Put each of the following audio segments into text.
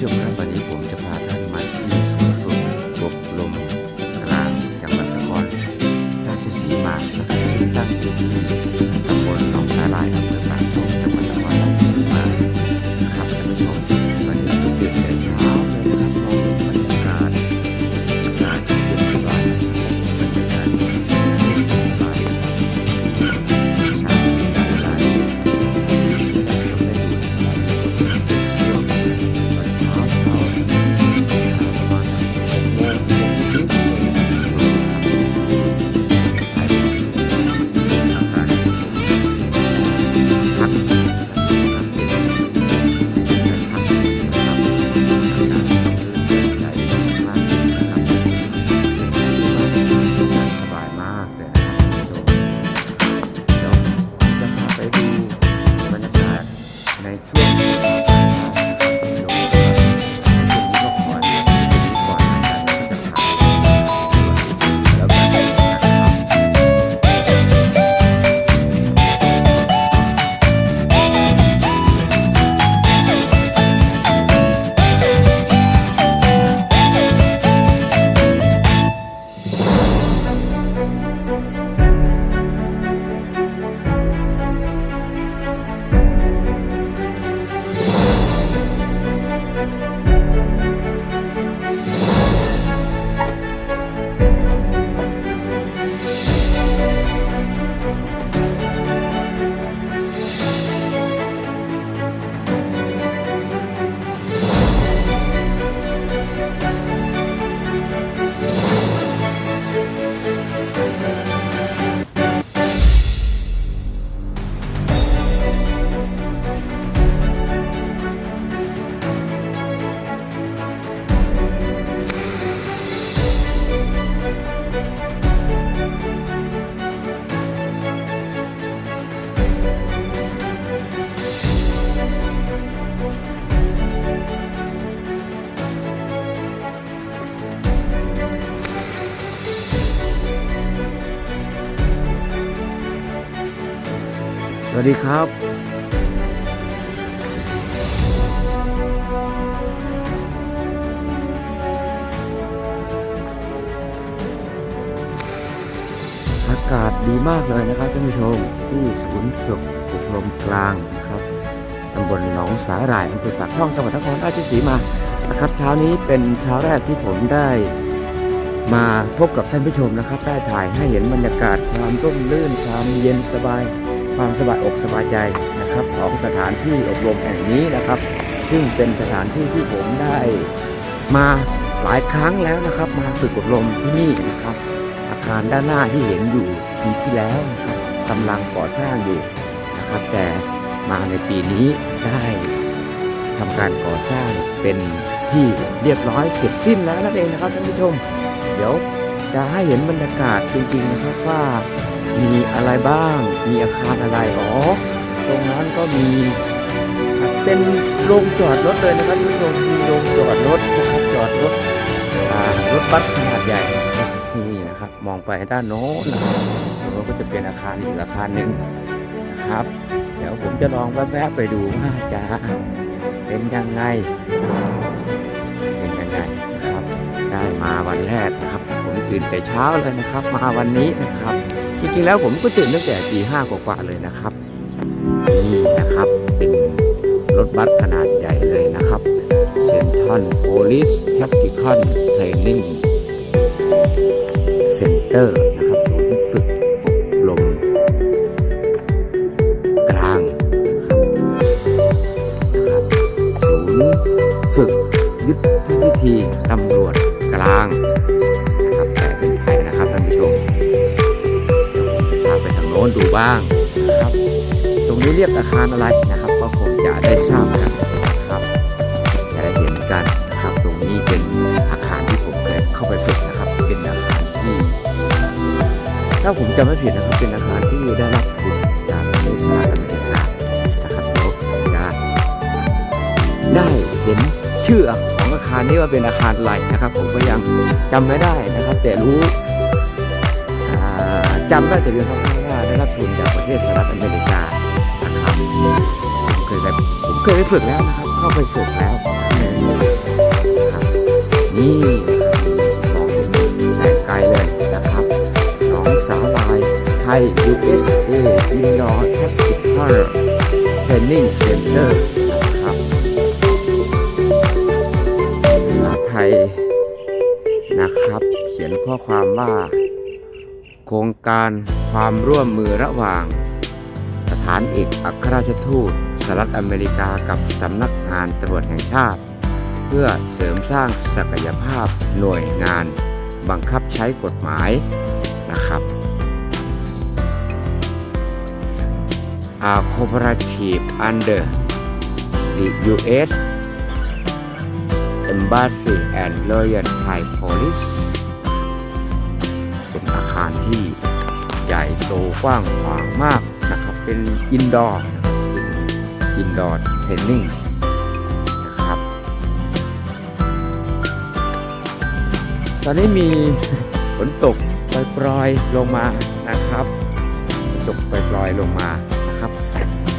ผู้ชม วัสดีครับอากาศดีมากเลยนะครับท่านผู้ชมที่ศูนย์ฝึกอบรมกลางนะครับตำบลหนองสาหร่ายอำเภอปากช่องจังหวัดนครราชสีมานะครับเช้านี้เป็นเช้าแรกที่ผมได้มาพบกับท่านผู้ชมนะครับ ได้ถ่ายให้เห็นบรรยากาศความร่มรื่นความเย็นสบาย ความสบายอกสบายใจนะครับ ของสถานที่อบรมแห่งนี้นะครับ ซึ่งเป็นสถานที่ที่ผมได้มาหลายครั้งแล้วนะครับ มาฝึกอบรมที่นี่นะครับ อาคารด้านหน้าที่เห็นอยู่ปีที่แล้วนะครับกำลังก่อสร้างอยู่นะครับ แต่มาในปีนี้ได้ทำการก่อสร้างเป็นที่เรียบร้อยเสร็จสิ้นแล้วนั่นเองนะครับท่านผู้ชม เดี๋ยวจะให้เห็นบรรยากาศจริงๆนะครับว่า มีอะไรบ้าง มีอาคารอะไร อ๋อ ตรงนั้นก็มีเป็นโรงจอดรถเลยนะครับท่านมีโรงจอดรถนะครับจอดรถรถบัสขนาดใหญ่นี่นะครับ มองไปด้านโน้นนะครับตรงโน้นก็จะเป็นอาคารอีกอาคารหนึ่งนะครับ เดี๋ยวผมจะลองแวะๆไปดูว่าจะเป็นยังไงเป็นยังไงนะครับ ได้มาวันแรกนะครับ ผมตื่นแต่เช้าเลยนะครับ มาวันนี้นะครับ จริงๆแล้วผมก็ตื่นตั้งแต่ตีห้ากว่าๆเลยนะครับนี่นะครับเป็นรถบัสขนาดใหญ่เลยนะครับเซนทันโพลิสแท็กติคอนเทรนนิ่งเซ็นเตอร์นะครับศูนย์ฝึกอบรมกลางนะครับศูนย์ฝึกยุทธวิธีตำรวจกลางนะครับแต่เป็นไทยนะครับท่านผู้ชม โน้นดูบ้างนะครับ ตรงนี้เรียกอาคารอะไรนะครับก็คงจะได้ทราบกันนะครับจะได้เห็นกันนะครับ ตรงนี้เป็นอาคารที่ผมเคยเข้าไปฝึกนะครับ เป็นอาคารที่ ถ้าผมจำไม่ผิดนะครับเป็นอาคารที่ได้รับทุนจากประเทศสหรัฐอเมริกานะครับเดี๋ยวจะได้เห็นชื่อของอาคารนี้ว่าเป็นอาคารอะไรนะครับ ผมก็ยังจำไม่ได้นะครับ แต่รู้อ่าจำได้แต่เพียงคร่าวๆว่า ได้รับทุนจากประเทศสหรัฐอเมริกานะครับผมเคยไปผมเคยไปฝึกแล้วนะครับ เข้าไปฝึกแล้วนี่มองแต่ไกลเลยนะครับหนองสาลายไทย USA Indoor Tactical Training Center นะครับภาษาไทยนะครับ เขียนข้อความว่าโครงการ ความร่วมมือระหว่าง สถานเอกอัครราชทูตสหรัฐอเมริกากับสำนักงานตำรวจแห่งชาติ เพื่อเสริมสร้างศักยภาพหน่วยงาน บังคับใช้กฎหมายนะครับ A cooperative under the U.S. Embassy and Royal Thai Police เป็นอาคารที่ โตกว้างขวางมากนะครับ เป็นอินดอร์อินดอร์เทรนนิ่งนะครับ ตอนนี้มีฝนตกปล่อยๆลงมานะครับฝนตกปล่อยๆลงมานะครับ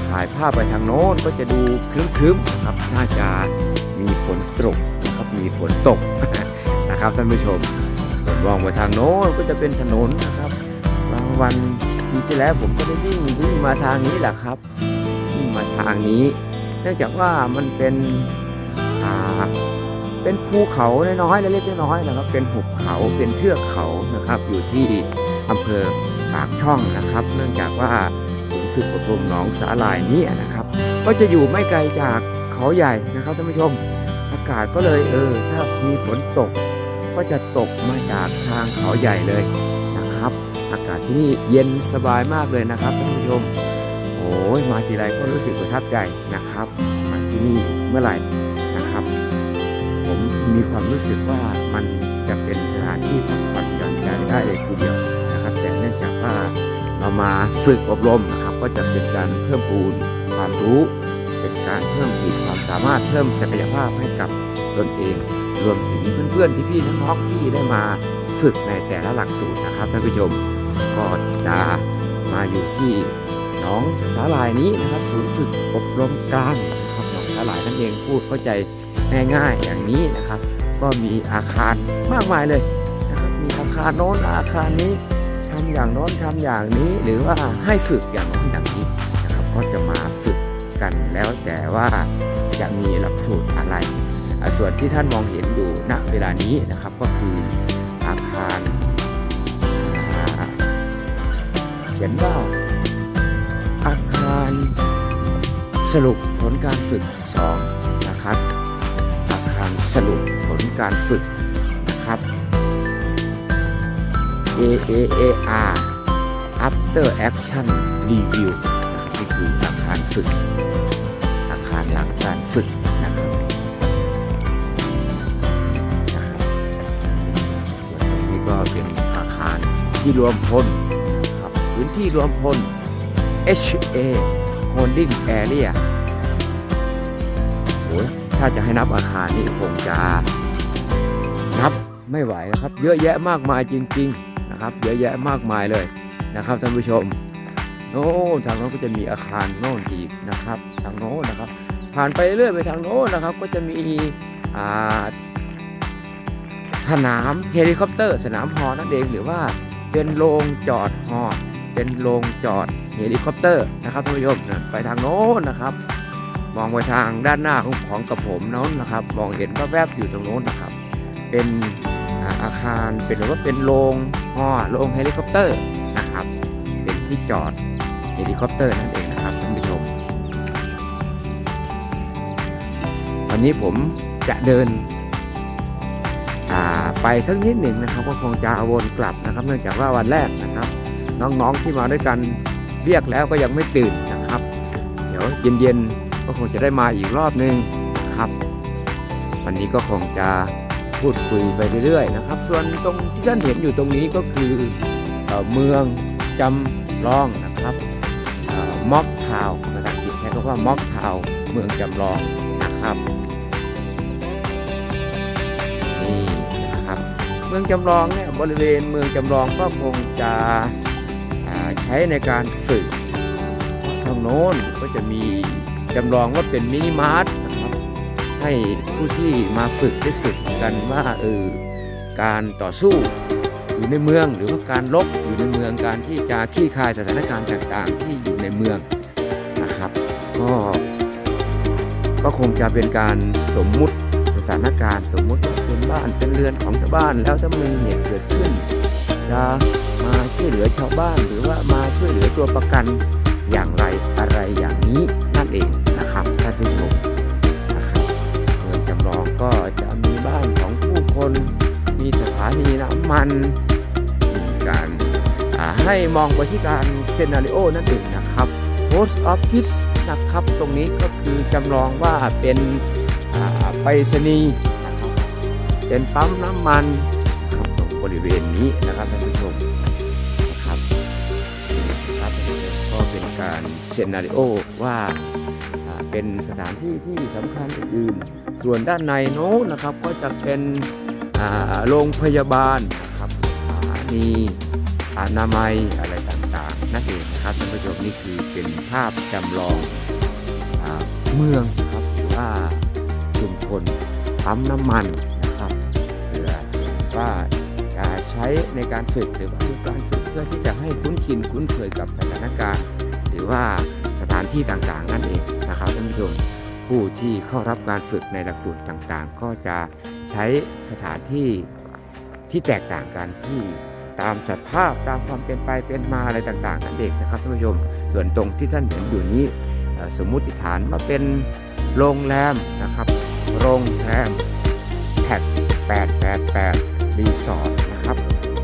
ถ่ายภาพไปทางโน้นก็จะดูครึ้มๆนะครับน่าจะมีฝนตกนะครับมีฝนตกนะครับท่านผู้ชมส่วนมองไปทางโน้นก็จะเป็นถนนนะครับ วันปีที่แล้วผมก็ได้วิ่งวิ่งมาทางนี้แหละครับวิ่งมาทางนี้ เนื่องจากว่ามันเป็นอ่าเป็นภูเขาน้อยๆเล็กๆน้อยๆนะครับ เป็นหุบเขาเป็นเทือกเขานะครับ อยู่ที่อำเภอปากช่องนะครับ เนื่องจากว่าศูนย์ฝึกอบรมหนองสาลายนี้นะครับ ก็จะอยู่ไม่ไกลจากเขาใหญ่นะครับท่านผู้ชม อากาศก็เลยเออถ้ามีฝนตก ก็จะตกมาจากทางเขาใหญ่เลย อากาศที่นี่เย็นสบายมากเลยนะครับท่านผู้ชม โอ้ยมาทีไรก็รู้สึกประทับใจนะครับ มาที่นี่เมื่อไหร่นะครับ ผมมีความรู้สึกว่ามันจะเป็นสถานที่พักผ่อนหย่อนใจได้เลยทีเดียวนะครับ แต่เนื่องจากว่าเรามาฝึกอบรมนะครับ ก็จะเป็นการเพิ่มพูนความรู้ เป็นการเพิ่มขีดความสามารถเพิ่มศักยภาพให้กับตนเอง รวมถึงเพื่อนๆที่พี่น้องๆที่ได้มาฝึกในแต่ละหลักสูตรนะครับท่านผู้ชม ก็จะมาอยู่ที่หน้องสาลายนี้นะครับศูนย์ฝึกอบรมกลางนะครับหนองสาลายนั่นเองพูดเข้าใจง่ายๆอย่างนี้นะครับ ก็มีอาคารมากมายเลยนะครับมีอาคารโน้นอาคารนี้ทำอย่างโน้นทำอย่างนี้ หรือว่าให้ฝึกอย่างโน้นอย่างนี้นะครับก็จะมาฝึกกันแล้วแต่ว่าจะมีหลักสูตรอะไร ส่วนที่ท่านมองเห็นอยู่ณเวลานี้นะครับก็คือ ขียนว่า อาคารสรุปผลการฝึก2นะครับ อาคารสรุปผลการฝึกนะครับ AAAR After Action Review นะครับนี่คืออาคารฝึก อาคารหลังการฝึกนะครับนะครับส่วนตรงนี้ก็เป็นอาคารที่รวมพลครับ พื้นที่รวมพล HA Holding Area โอ้ยถ้าจะให้นับอาคารนี่คงจะนับไม่ไหวนะครับ เยอะแยะมากมายจริง ๆนะครับ เยอะแยะมากมายเลยนะครับท่านผู้ชมโน่นทางโน้นก็จะมีอาคารโน่นอีกนะครับ ทางโน้นนะครับ ผ่านไปเรื่อยไปทางโน้นนะครับ ก็จะมีสนามเฮลิคอปเตอร์ สนามฮอนั่นเองหรือว่าเป็นโรงจอดฮอ เป็นโรงจอดเฮลิคอปเตอร์นะครับท่านผู้ชมนะไปทางโน้นนะครับ มองไปทางด้านหน้าของของกับผมโน้นนะครับ มองเห็นแวบๆอยู่ตรงโน้นนะครับ เป็นอาคารเป็นหรือว่าเป็นโรงฮอโรงเฮลิคอปเตอร์นะครับ เป็นที่จอดเฮลิคอปเตอร์นั่นเองนะครับท่านผู้ชมวันนี้ผมจะเดินไปสักนิดหนึ่งนะครับ ก็คงจะวนกลับนะครับ เนื่องจากว่าวันแรกนะครับ น้องๆที่มาด้วยกันเรียกแล้วก็ยังไม่ตื่นนะครับ เดี๋ยวเย็นๆก็คงจะได้มาอีกรอบนึงนะครับ วันนี้ก็คงจะพูดคุยไปเรื่อยๆนะครับ ส่วนตรงที่ท่านเห็นอยู่ตรงนี้ก็คือเออเมืองจำลองนะครับม็อกทาวภาษาอังกฤษใช้คำว่าม็อกทาวเมืองจำลองนะครับนี่นะครับ เมืองจำลองเนี่ยบริเวณเมืองจำลองก็คงจะ ช้ในการฝึกทางโน้นก็จะมีจำลองว่าเป็นมินิมาร์ทนะครับให้ผู้ที่มาฝึกได้ฝึกกันว่าเออการต่อสู้อยู่ในเมืองหรือว่าการลบอยู่ในเมืองการที่จะคลี่คายสถานการณ์ต่างๆ ที่อยู่ในเมืองนะครับ ก็ก็คงจะเป็นการสมมุติสถานการณ์ สมมุติว่าเป็นบ้านเป็นเรือนของชาวบ้านแล้วถ้ามีเหตุเกิดขึ้นจะ ช่วยเหลือชาวบ้าน หรือว่ามาช่วยเหลือตัวประกันอย่างไรอะไรอย่างนี้นั่นเองนะครับท่านผู้ชมนะครับเมืองจำลองก็จะมีบ้านของผู้คนมีสถานีน้ำมันมีการให้มองไปที่การเซนาริโอนั่นเองนะครับ post office นะครับตรงนี้ก็คือจำลองว่าเป็นอ่าไปรษณีย์เป็นปั๊มน้ำมันนบตรงบริเวณนี้นะครับท่านผู้ชม เซนาริโอว่าเป็นสถานที่ที่สำคัญอื่นๆส่วนด้านในโน้นนะครับก็จะเป็นโรงพยาบาลนะครับสถานีอนามัยอะไรต่างๆนั่นเองนะครับท่านผู้ชมนี่คือเป็นภาพจำลองอเมืองนะครับหรือว่าชุมชนปั๊มน้ำมันนะครับเพื่อว่าจะใช้ในการฝึกหรือว่าการฝึกเพื่อที่จะให้คุ้นชินคุ้นเคยกับสถานการณ์ รือว่าสถานที่ต่างๆ นั่นเองนะครับท่านผู้ชมผู้ที่เข้ารับการฝึกในหลักสูตรต่างๆ ก็จะใช้สถานที่ที่แตกต่างกันที่ตามสภาพตามความเป็นไปเป็นมาอะไรต่างๆนั่นเองนะครับท่านผู้ชมส่วนตรงที่ท่านเห็นอยู่นี้สมมุติฐานว่าเป็นโรงแรมนะครับ โรงแรมแท็ก888รีสอร์ทนะครับ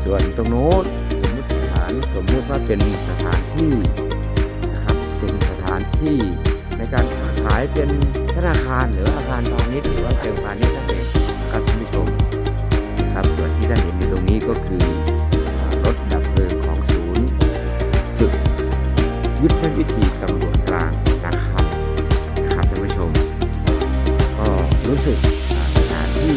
ส่วนตรงโน้นสมมติฐานสมมุติว่าเป็นสถานที่ เป็นธนาคารหรืออาคารพาณิชย์หรือว่าเชิงพาณิชย์นั่นเองนะครับท่านผู้ชมครับส่วนที่ท่านเห็นอยู่ตรงนี้ก็คือรถดับเพลิงของศูนย์ฝึกยุทธวิธีตำรวจกลางนะครับนะครับท่านผู้ชม ก็รู้สึกสถานที่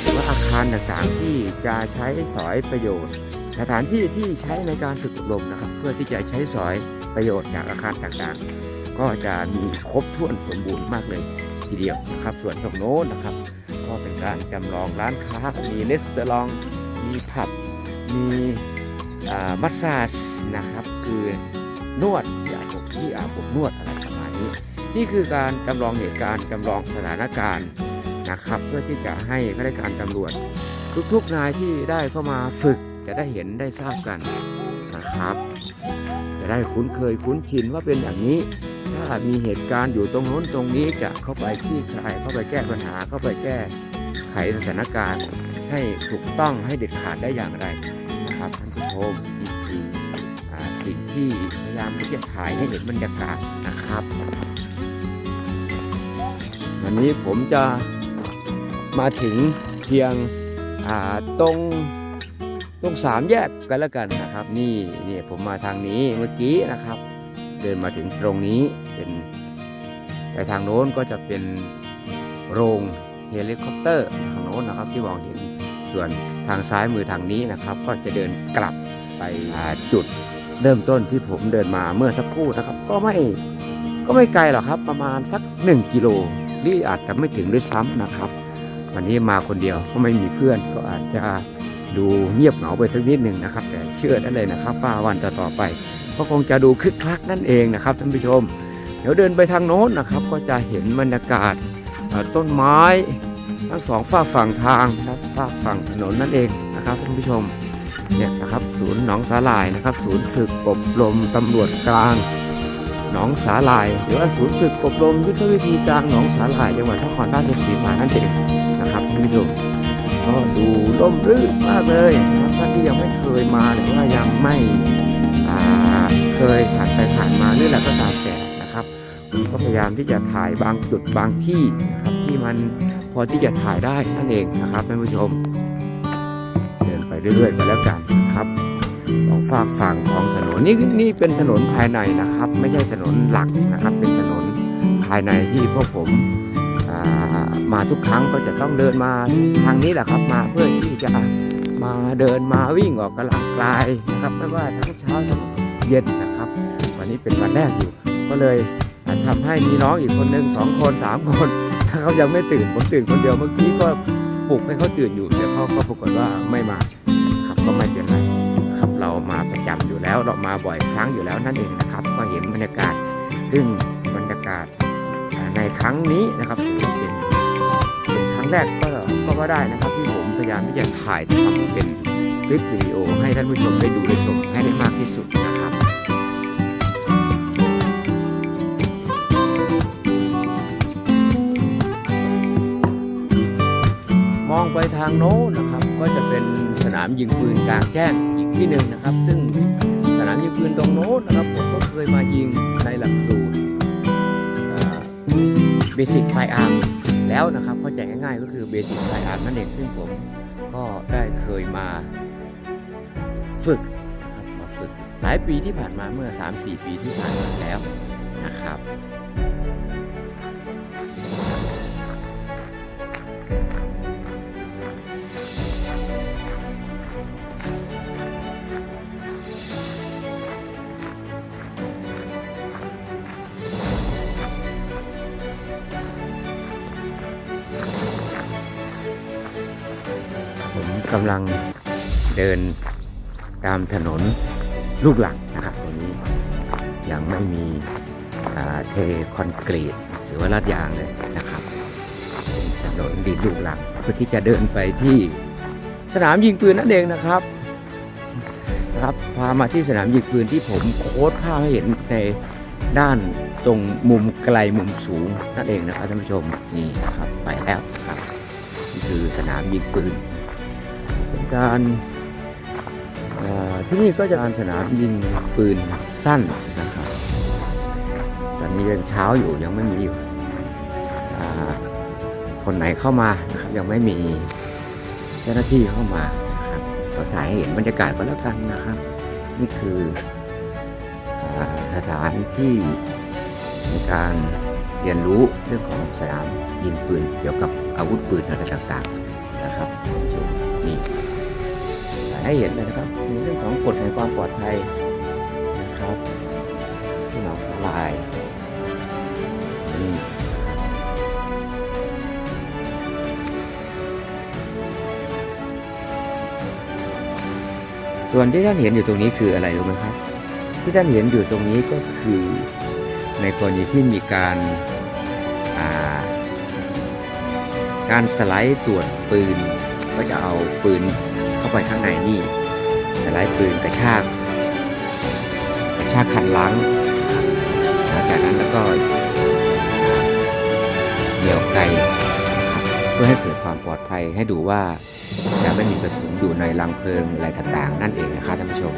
หรือว่าอาคารต่างๆที่จะใช้สอยประโยชน์ สถานที่ที่ใช้ในการฝึกอบรมนะครับ เพื่อที่จะใช้สอยประโยชน์จากอาคารต่างๆ ก็จะมีครบถ้วนสมบูรณ์มากเลยทีเดียวนะครับ ส่วนตรงโน้นนะครับ ก็เป็นการจำลองร้านค้ามีเลสเตอรองมีผับมีมัสซาจนะครับ คือนวดที่าบอบที่อาบอบนวดอะไรประมาณนี้ นี่คือการจำลองเหตุการณ์จำลองสถานการณ์นะครับ เพื่อที่จะให้ข้าราชการตำรวจ ทุกๆนายที่ได้เข้ามาฝึกจะได้เห็นได้ทราบกันนะครับ จะได้คุ้นเคยคุ้นชินว่าเป็นอย่างนี้ ถ้ามีเหตุการณ์อยู่ตรงโน้นตรงนี้จะเข้าไปที่ใคลายเข้าไปแก้ปัญหาเข้าไปแก้ไขสถานการณ์ให้ถูกต้องให้เด็ดขาดได้อย่างไรนะครับท่านผู้ชมนี่คือสิ่งที่พยายามที่จะถ่ายให้เห็นบรรยากาศนะครับ วันนี้ผมจะมาถึงเพียงตรงตรงสามแยกกันแล้วกันนะครับ นี่นี่ผมมาทางนี้เมื่อกี้นะครับ เดินมาถึงตรงนี้เป็นแต่ทางโน้นก็จะเป็นโรงเฮลิคอปเตอร์ทางโน้นนะครับที่มองเห็นส่วนทางซ้ายมือทางนี้นะครับ ก็จะเดินกลับไปจุดเริ่มต้นที่ผมเดินมาเมื่อสักครู่นะครับ ก็ไม่ก็ไม่ไกลหรอกครับ ประมาณสัก 1 กิโลนี่อาจจะไม่ถึงด้วยซ้ำนะครับ วันนี้มาคนเดียวก็ไม่มีเพื่อนก็อาจจะดูเงียบเหงาไปสักนิดหนึ่งนะครับ แต่เชื่อได้เลยนะครับว่าวันต่อๆไป ก็คงจะดูคึกคักนั่นเองนะครับท่านผู้ชม เดี๋ยวเดินไปทางโน้นนะครับก็จะเห็นบรรยากาศต้นไม้ทั้งสองฝากฝั่งทางนะครับฝากฝั่งถนนนั่นเองนะครับท่านผู้ชมเนี่ยนะครับศูนย์หนองสาหร่ายนะครับ ศูนย์ฝึกอบรมตำรวจกลางหนองสาหร่าย หรือว่าศูนย์ฝึกอบรมยุทธวิธีกลางหนองสาหร่ายจังหวัดนครราชสีมานั่นเองนะครับท่านผู้ชมก็ดูร่มรื่นมากเลยนะครับท่านที่ยังไม่เคยมาหรือว่ายังไม่ เคยผ่านไปผ่านมาหรืออะไรก็ตามแต่นะครับผมก็พยายามที่จะถ่ายบางจุดบางที่นะครับที่มันพอที่จะถ่ายได้นั่นเองนะครับท่านผู้ชม เดินไปเรื่อยๆกันแล้วกันนะครับของฝากฝั่งของถนนนี่นี่เป็นถนนภายในนะครับ ไม่ใช่ถนนหลักนะครับ เป็นถนนภายในที่พวกผมมาทุกครั้งก็จะต้องเดินมาทางนี้แหละครับมาเพื่อที่จะ มาเดินมาวิ่งออกกำลังกายนะครับไม่ว่าทั้งเช้าทั้งเย็นนะครับ วันนี้เป็นวันแรกอยู่ ก็เลยทำให้มีน้องอีกคนหนึ่งสองคนสามคนเขายังไม่ตื่นผมตื่นคนเดียวเมื่อกี้ก็ปลุกให้เขาตื่นอยู่แต่เขาก็ปรากฏว่าไม่มาครับก็ไม่เป็นไรครับเรามาประจำอยู่แล้วเรามาบ่อยครั้งอยู่แล้วนั่นเองนะครับ ก็เห็นบรรยากาศ ซึ่งบรรยากาศในครั้งนี้นะครับเป็น แรกก็ก็ว่าได้นะครับที่ผมพยายามที่จะถ่ายทำเป็นคลิปวิดีโอ ให้ท่านผู้ชมได้ดูได้ชมให้ได้มากที่สุดนะครับมองไปทางโน้นนะครับก็จะเป็นสนามยิงปืนกลางแจ้งอีกที่หนึ่งนะครับ ซึ่งสนามยิงปืนตรงโน้นนะครับผมก็เคยมายิงในหลักสูตรเบสิกไฟอาร์ม แล้วนะครับเข้าใจง่ายๆ ก็คือเบสิกไฟอาร์ตนั่นเองซึ่งผมก็ได้เคยมาฝึกนะครับมาฝึกหลายปีที่ผ่านมาเมื่อ 3-4 ปีที่ผ่านมาแล้วนะครับ กำลังเดินตามถนนลูกหลังนะครับตรงนี้ยังไม่มีเทคอนกรีตหรือว่าลาดยางเลยนะครับถนนดินลูกหลังเพื่อที่จะเดินไปที่สนามยิงปืนนั่นเองนะครับนะครับพามาที่สนามยิงปืนที่ผมโค้ดภาพให้เห็นในด้านตรงมุมไกลมุมสูงนั่นเองนะครับท่านผู้ชมนี่นะครับไปแล้วครับนี่คือสนามยิงปืน การที่นี่ก็จะการสนามยิงปืนสั้นนะครับ ตอนนี้ยังเช้าอยู่ยังไม่มีคนไหนเข้ามานะครับยังไม่มีเจ้าหน้าที่เข้ามานะครับก็ถ่ายให้เห็นบรรยากาศก็แล้วกันนะครับ นี่คือสถานที่ในการเรียนรู้เรื่องของสนามยิงปืนเกี่ยวกับอาวุธปืนอะไรต่างๆนะครับ ให้เห็นเลยนะครับมีเรื่องของกฎแห่งความปลอดภัยนะครับที่หนองสาลายนี่ส่วนที่ท่านเห็นอยู่ตรงนี้คืออะไรรู้ไหมครับ ที่ท่านเห็นอยู่ตรงนี้ก็คือในกรณีที่มีการาการสไลด์ตรวจปืนก็จะเอาปืน ไปข้างในนี่ สไลด์ปืนกระชากกระชากคันล้างหลังจากนั้นแล้วก็เหยี่ยวไกเพื่อให้เกิดความปลอดภัยให้ดูว่าจะไม่มีกระสุนอยู่ในรังเพลิงอะไรต่างๆ นั่นเองนะครับท่านผู้ชม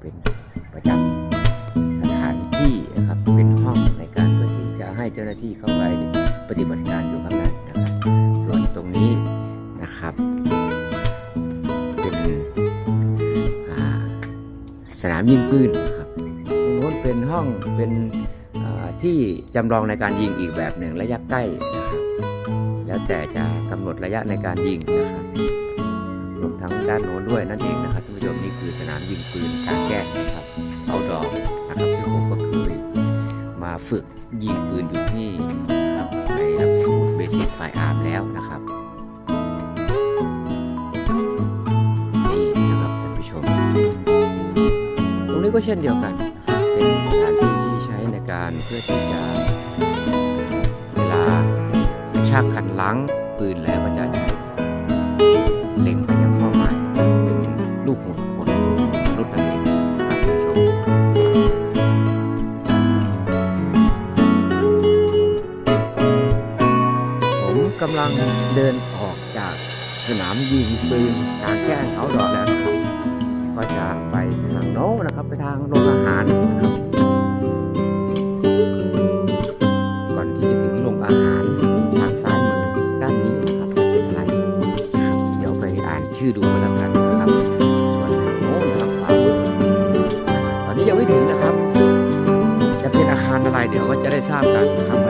เป็นประจำสถานที่นะครับเป็นห้องในการเพื่อที่จะให้เจ้าหน้าที่เข้าไปปฏิบัติการอยู่ข้างในนะครับส่วนตรงนี้นะครับ เป็นสนามยิงปืนครับตรงโน้นเป็นห้องเป็นที่จำลองในการยิงอีกแบบหนึ่งระยะใกล้นะครับแล้วแต่จะกำหนดระยะในการยิงนะครับ รวมทั้งด้านโน้นด้วยนั่นเองนะครับท่านผู้ชมนี่คือสนามยิงปืนกางแจ้นะครับเอาดอกนะครับซึ่ผมก็เคยมาฝึกยิงปืนอยู่ที่นะครับในหลักสูตรเบสิกไฟอาร์มแล้วนะครับนี่นะครับท่านผู้ชม ตรงนี้ก็เช่นเดียวกันเป็นสถานที่ที่ใช้ในการเพื่อที่จะเวลาชากคันล้าง เดินออกจากสนามยิงปืนกลางแจ้งเขาดอกแล้วนะครับ ก็จะไปทางโน้นนะครับ ไปทางโรงอาหารนะครับ ก่อนที่จะถึงโรงอาหารทางซ้ายมือด้านนี้นะครับเป็นอะไร เดี๋ยวไปอ่านชื่อดูกันแล้วกันนะครับ ส่วนทางโน้นทางขวามือตอนนี้ยังไม่ถึงนะครับ จะเป็นอาคารอะไรเดี๋ยวก็จะได้ทราบกันครับ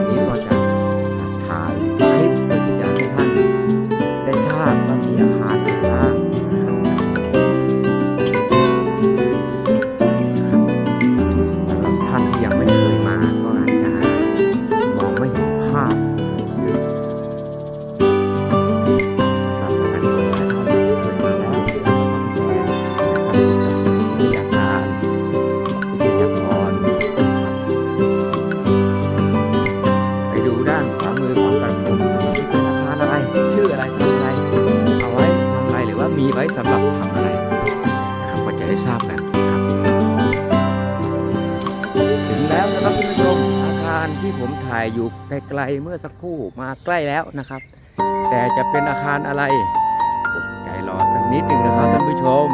เมื่อสักครู่มาใกล้แล้วนะครับ แต่จะเป็นอาคารอะไรใจรอสักนิดหนึ่งนะครับท่านผู้ชม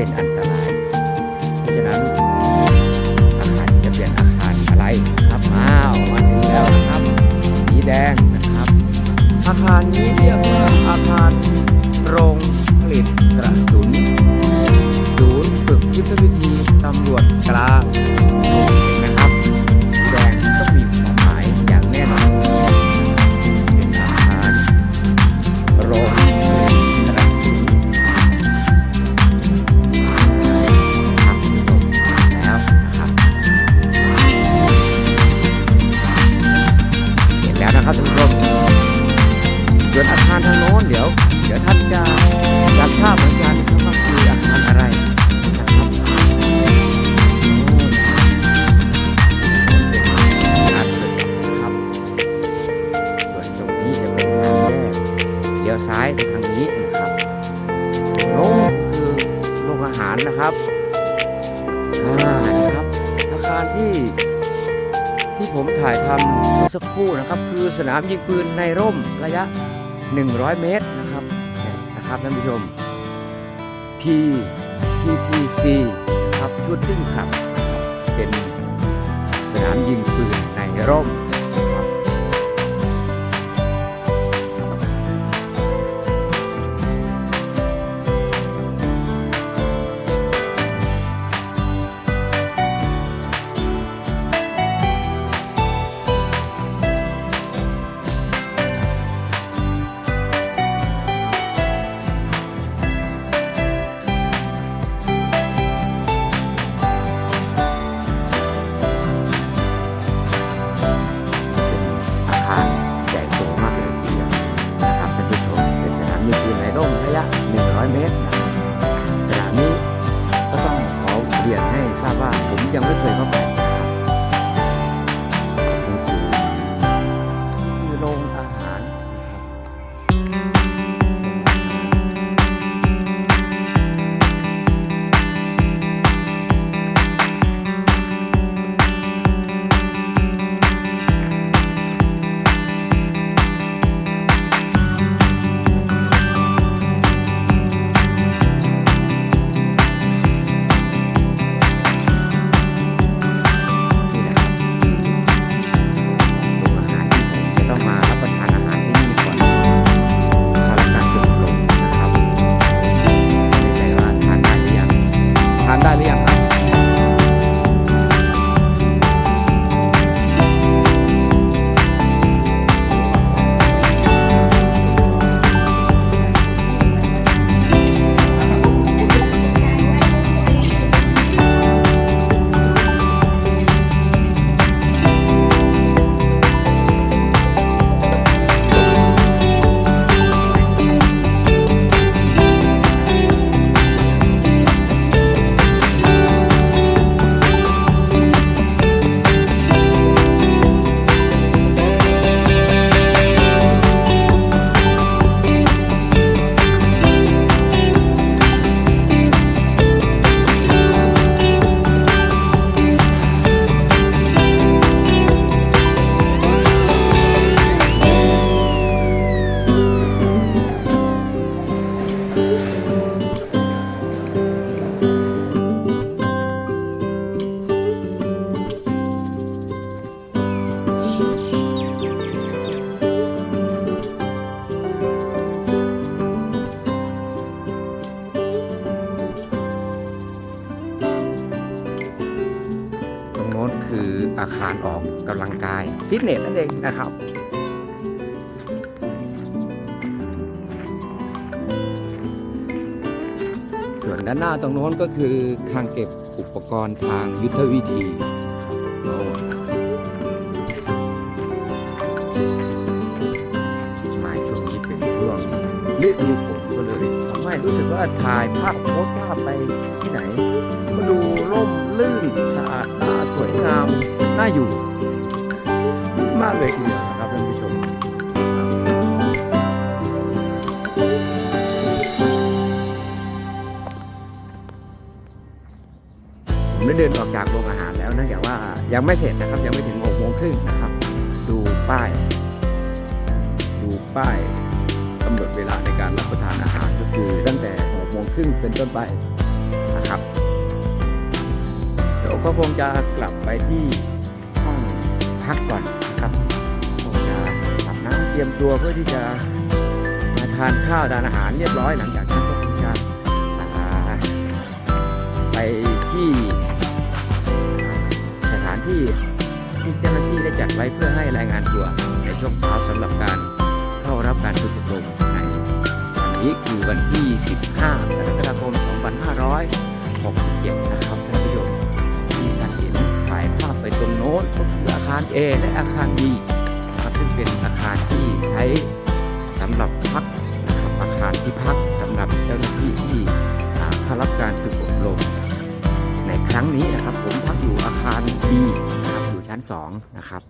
เป็นอันตราย เพราะฉะนั้นอาหารจะเป็นอาหารอะไรนะครับมาออกมาถึงแล้วนะครับสีแดงนะครับ อาคารนี้เรียกว่าอาคารโรงผลิตกระสุนศูนย์ฝึกยุทธวิธีตำรวจกลาง สักครู่นะครับ คือสนามยิงปืนในร่มระยะ 100 เมตรนะครับนะครับท่านผู้ชม P TTC นะครับชุดตึ้งขับ เป็นสนามยิงปืนในร่ม ส่วนด้านหน้าตรงโน้นก็คือคลังเก็บอุปกรณ์ทางยุทธวิธีมาช่วงนี้เป็นช่วงฤดูฝนก็เลยทำให้รู้สึกว่าถ่ายภาพโพสต์ภาพไปที่ไหนก็ดูร่มลื่นสะอาดตาสวยงามน่าอยู่ มากเลยทีเดียว เดินออกจากโรงอาหารแล้วเนื่องจากว่ายังไม่เสร็จนะครับ ยังไม่ถึงหกโมงครึ่งนะครับ ดูป้าย ดูป้ายกำหนดเวลาในการรับประทานอาหารก็คือตั้งแต่หกโมงครึ่งเป็นต้นไปนะครับเดี๋ยวก็คงจะกลับไปที่ห้องพักก่อนนะครับคงจะอาบน้ำเตรียมตัวเพื่อที่จะมาทานข้าวทานอาหารเรียบร้อยหลังจากนั้นก็คงจะไปที่ ที่ที่เจ้าหน้าที่ได้จัดไว้เพื่อให้รายงานตัวในช่วงเช้าสำหรับการเข้ารับการฝึกอบรมในวันนี้คือวันที่ 15กรกฎาคม 2567 นะครับท่านผู้ชมที่ท่านเห็นถ่ายภาพไปตรงโน้นก็คืออาคาร A และอาคาร B นะครับซึ่งเป็นอาคารที่ใช้สำหรับพักนะครับอาคารที่พักสำหรับเจ้าหน้าที่ที่อ่าเข้ารับการฝึกอบรม ครั้งนี้นะครับผมพักอยู่อาคาร B นะครับอยู่ชั้น2นะครับ